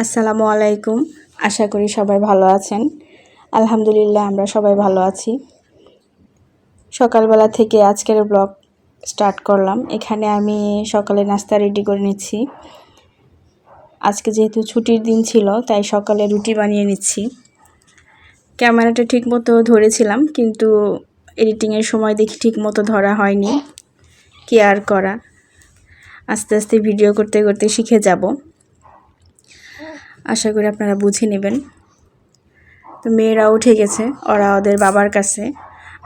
আসসালামু আলাইকুম। আশা করি সবাই ভালো আছেন। আলহামদুলিল্লাহ, আমরা সবাই ভালো আছি। সকালবেলা থেকে আজকের ব্লগ স্টার্ট করলাম। এখানে আমি সকালে নাস্তা রেডি করে নিচ্ছি। আজকে যেহেতু ছুটির দিন ছিল, তাই সকালে রুটি বানিয়ে নিচ্ছি। ক্যামেরাটা ঠিক মতো ধরেছিলাম, কিন্তু এডিটিংয়ের সময় দেখি ঠিক মতো ধরা হয়নি। কেয়ার করা? আস্তে আস্তে ভিডিও করতে করতে শিখে যাব। আশা করি আপনারা বুঝে নেবেন। তো মেয়েরা উঠে গেছে, ওরা ওদের বাবার কাছে।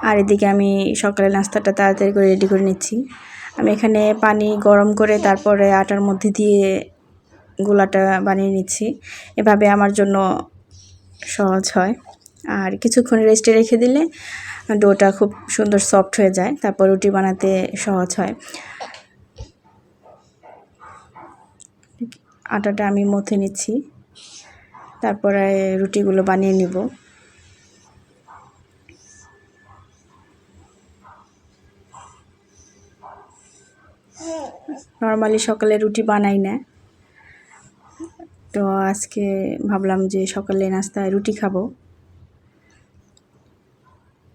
আর এদিকে আমি সকালে নাস্তাটা তাড়াতাড়ি করে রেডি করে নিচ্ছি। আমি এখানে পানি গরম করে তারপরে আটার মধ্যে দিয়ে গোলাটা বানিয়ে নিচ্ছি। এভাবে আমার জন্য সহজ হয়। আর কিছুক্ষণ রেস্টে রেখে দিলে ডোটা খুব সুন্দর সফট হয়ে যায়, তারপর রুটি বানাতে সহজ হয়। আটাটা আমি মথে নিচ্ছি। তারপরে রুটিগুলো বানিয়ে নিব। নর্মালি সকালে রুটি বানাই না। তো আজকে ভাবলাম যে সকালে নাস্তায় রুটি খাব।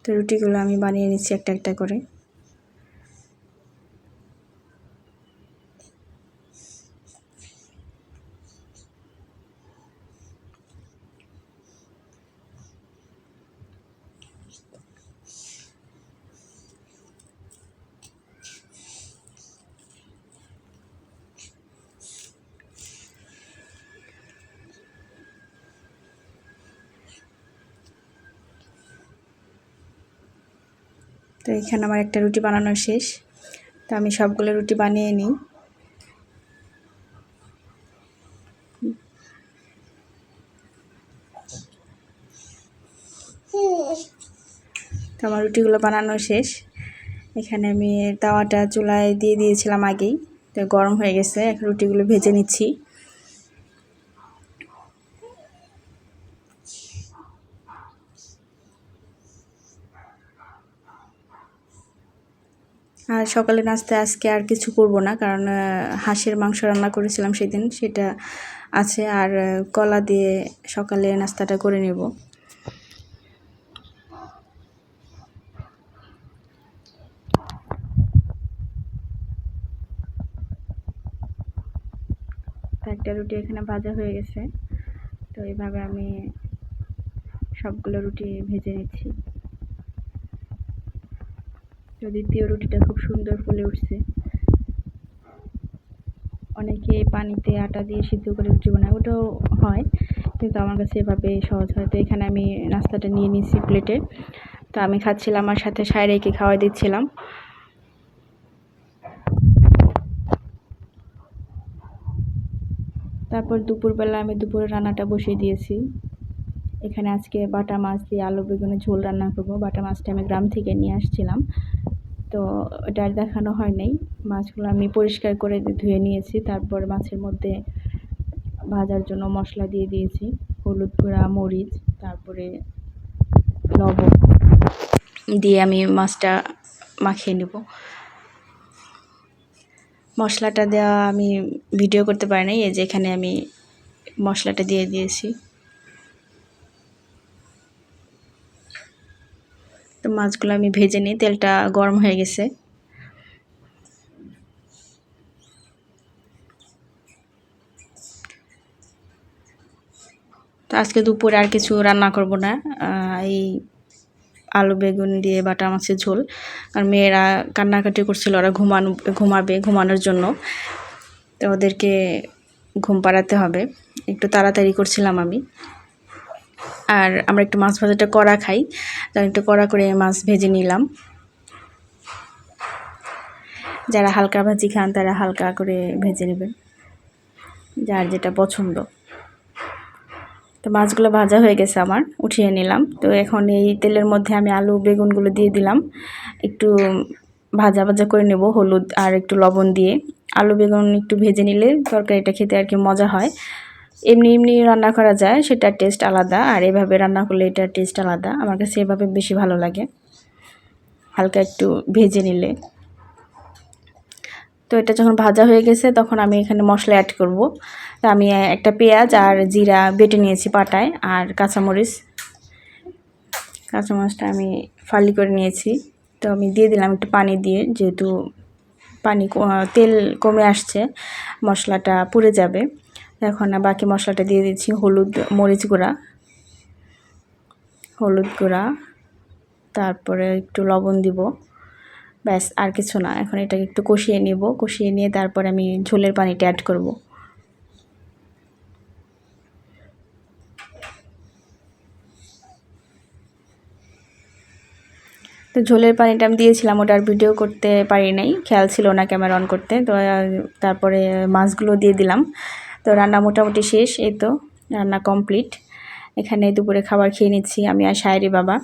তো রুটিগুলো আমি বানিয়ে নিচ্ছি একটা একটা করে। তো এখানে আমার একটা রুটি বানানো শেষ। তো আমি সবগুলো রুটি বানিয়ে নিই। তো আমার রুটিগুলো বানানো শেষ। এখানে আমি তাওয়াটা চুলায় দিয়ে দিয়েছিলাম আগেই। তো গরম হয়ে গেছে, এখন রুটিগুলো ভেজে নিচ্ছি। আর সকালে নাস্তায় আজকে আর কিছু করব না, কারণ হাঁসের মাংস রান্না করেছিলাম সেদিন, সেটা আছে, আর কলা দিয়ে সকালে নাস্তাটা করে নেব। একটা রুটি এখানে ভাজা হয়ে গেছে, তো এইভাবে আমি সবগুলো রুটি ভেজে নিচ্ছি। দ্বিতীয় রুটিটা খুব সুন্দর ফুলে উঠছে। অনেকে পানিতে আটা দিয়ে সিদ্ধ করে রুটি বানায়, ওটাও হয়, কিন্তু আমার কাছে এভাবে সহজ হয়। তো এখানে আমি নাস্তাটা নিয়ে নিয়েছি প্লেটে। তো আমি খাচ্ছিলাম আমার সাথে সায়রাইকে খাওয়াই দিচ্ছিলাম। তারপর দুপুরবেলা আমি দুপুরে রান্নাটা বসিয়ে দিয়েছি। এখানে আজকে বাটা মাছ দিয়ে আলু বেগুনের ঝোল রান্না করব। বাটা মাছটা আমি গ্রাম থেকে নিয়ে আসছিলাম। তো ওটা আর দেখানো হয় নাই। মাছগুলো আমি পরিষ্কার করে ধুয়ে নিয়েছি, তারপর মাছের মধ্যে ভাজার জন্য মশলা দিয়ে দিয়েছি, হলুদ গুঁড়া, মরিচ, তারপরে লবণ দিয়ে আমি মাছটা মাখিয়ে নেব। মশলাটা দেওয়া আমি ভিডিও করতে পারি নাই, এই যে এখানে আমি মশলাটা দিয়ে দিয়েছি। তো মাছগুলো আমি ভেজে নিই, তেলটা গরম হয়ে গেছে। তো আজকে দুপুরে আর কিছু রান্না করব না এই আলু বেগুন দিয়ে বাটা মাছের ঝোল। আর মেয়েরা কান্নাকাটি করছিল, ওরা ঘুমানো, ঘুমাবে ঘুমানোর জন্য। তো ওদেরকে ঘুম পাড়াতে হবে, একটু তাড়াতাড়ি করছিলাম আমি। আর আমরা একটু মাছ ভাজাটা কড়া খাই। তাই একটু কড়া করে মাছ ভেজে নিলাম। যারা হালকা ভাজি খান, তারা হালকা করে ভেজে নেবেন। যার যেটা পছন্দ। তো মাছগুলো ভাজা হয়ে গেছে আমার, উঠিয়ে নিলাম। তো এখন এই তেলের মধ্যে আমি আলু, বেগুনগুলো দিয়ে দিলাম। একটু ভাজা ভাজা করে নেব, হলুদ আর একটু লবণ দিয়ে। আলু, বেগুন একটু ভেজে নিলে তরকারিটা খেতে আর কি মজা হয়। এমনি এমনি রান্না করা যায়, সেটা টেস্ট আলাদা। আর এভাবে রান্না করলে এটার টেস্ট আলাদা। আমার কাছে এভাবে বেশি ভালো লাগে। হালকা একটু ভেজে নিলে। তো এটা যখন ভাজা হয়ে গেছে, তখন আমি এখানে মশলা অ্যাড করব। তো আমি একটা পেঁয়াজ আর জিরা বেটে নিয়েছি পাটায়, আর কাঁচামরিচ। কাঁচামরিচটা আমি ফালি করে নিয়েছি। তো আমি দিয়ে দিলাম একটু পানি দিয়ে, যেহেতু পানি তেল কমে আসছে, মশলাটা পুড়ে যাবে। এখন বাকি মশলাটা দিয়ে দিচ্ছি হলুদ মরিচ গুঁড়া। হলুদ গুঁড়া, তারপরে একটু লবণ দিব। ব্যাস, আর কিছু না, এখন এটাকে একটু কষিয়ে নিব। কষিয়ে নিয়ে তারপরে আমি ঝোলের পানিটা অ্যাড করব। তো ঝোলের পানিটা আমি দিয়েছিলাম, ওটা আর ভিডিও করতে পারি নাই। খেয়াল ছিল না ক্যামেরা অন করতে, তো তারপরে মাছগুলো দিয়ে দিলাম। তো রান্না মোটামুটি শেষ, এই তো রান্না কমপ্লিট এখানে দুপুরে খাবার খেয়ে নিচ্ছি আমি আর শায়রি বাবা।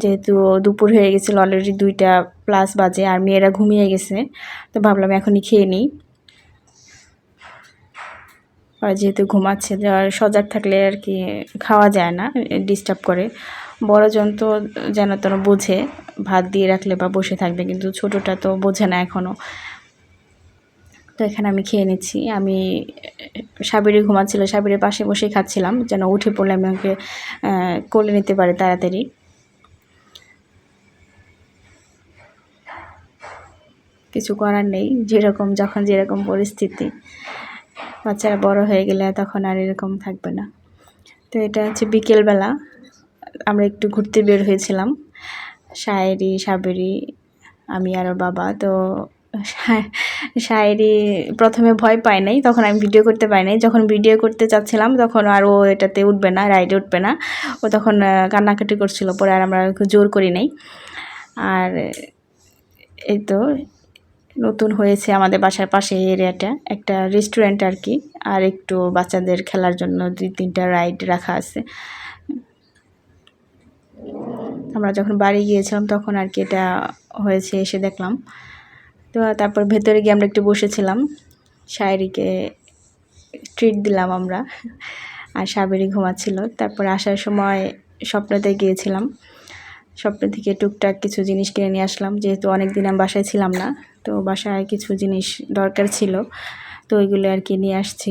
যেহেতু দুপুর হয়ে গেছিল অলরেডি দুইটা প্লাস বাজে আর মেয়েরা ঘুমিয়ে গেছে, তো ভাবলাম এখনই খেয়ে নিই। আর যেহেতু ঘুমাচ্ছে আর সজাগ থাকলে আর কি খাওয়া যায় না ডিস্টার্ব করে। বড়জন তো যেন তেন বোঝে, ভাত দিয়ে রাখলে বা বসে থাকবে, কিন্তু ছোটোটা তো বোঝে না এখনও তো এখানে আমি খেয়ে নিচ্ছি। আমি, সাবিরে ঘুমাচ্ছিল, সাবিরের পাশে বসে খাচ্ছিলাম, যেন উঠে পড়লে আমি ওকে কোলে নিতে পারে তাড়াতাড়ি। কিছু করার নেই, যেরকম, যখন যেরকম পরিস্থিতি। বাচ্চারা বড় হয়ে গেলে তখন আর এরকম থাকবে না। তো এটা হচ্ছে বিকেলবেলা, আমরা একটু ঘুরতে বের হয়েছিলাম। সায়েরি, সাবেরি, আমি আর বাবা, তো শায়েরি প্রথমে ভয় পায় নাই, তখন আমি ভিডিও করতে পারি নাই। যখন ভিডিও করতে চাচ্ছিলাম, তখন আর ও এটাতে উঠবে না রাইডে উঠবে না। ও তখন কান্নাকাটি করছিল, পরে আর আমরা জোর করি নাই। আর এই তো নতুন হয়েছে আমাদের বাসার পাশে এরিয়াটা একটা রেস্টুরেন্ট আর কি, আর একটু বাচ্চাদের খেলার জন্য দুই তিনটা রাইড রাখা আছে। আমরা যখন বাড়ি গিয়েছিলাম, তখন আর কি এটা হয়েছে, এসে দেখলাম। তো তারপর ভেতরে গিয়ে আমরা একটু বসেছিলাম। শায়রিকে ট্রিট দিলাম আমরা। আর সাবেরি ঘুমাচ্ছিল। তারপর আসার সময় স্বপ্নতে গিয়েছিলাম। স্বপ্ন থেকে টুকটাক কিছু জিনিস কিনে নিয়ে আসলাম। যেহেতু অনেক দিন আমি বাসায় ছিলাম না, তো বাসায় কিছু জিনিস দরকার ছিল, তো ওইগুলো আর কি নিয়ে আসছি।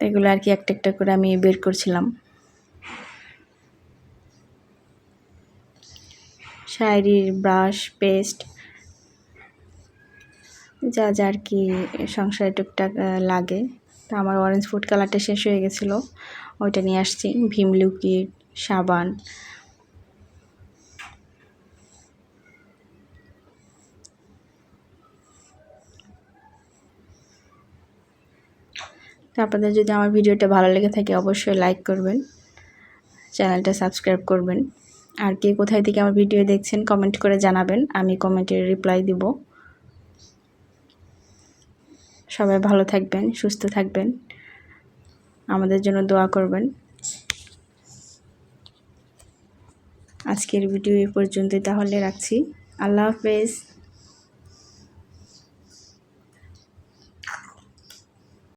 এগুলো আর কি একটা একটা করে আমি বের করছিলাম। শায়রির ব্রাশ, পেস্ট, যা যা আর কি সংসারে টুকটাক লাগে। তো আমার অরেঞ্জ ফুড কালারটা শেষ হয়ে গেছিল। ওইটা নিয়ে আসছি। ভীম লিকুইড সাবান। আপনাদের যদি আমার ভিডিওটা ভালো লেগে থাকে, অবশ্যই লাইক করবেন। চ্যানেলটা সাবস্ক্রাইব করবেন। আর কে কোথায় থেকে আমার ভিডিও দেখছেন কমেন্ট করে জানাবেন। আমি কমেন্টে রিপ্লাই দিব। সবাই ভালো থাকবেন, সুস্থ থাকবেন। আমাদের জন্য দোয়া করবেন। আজকের ভিডিও এ পর্যন্তই তাহলে রাখছি। আল্লাহ হাফেজ।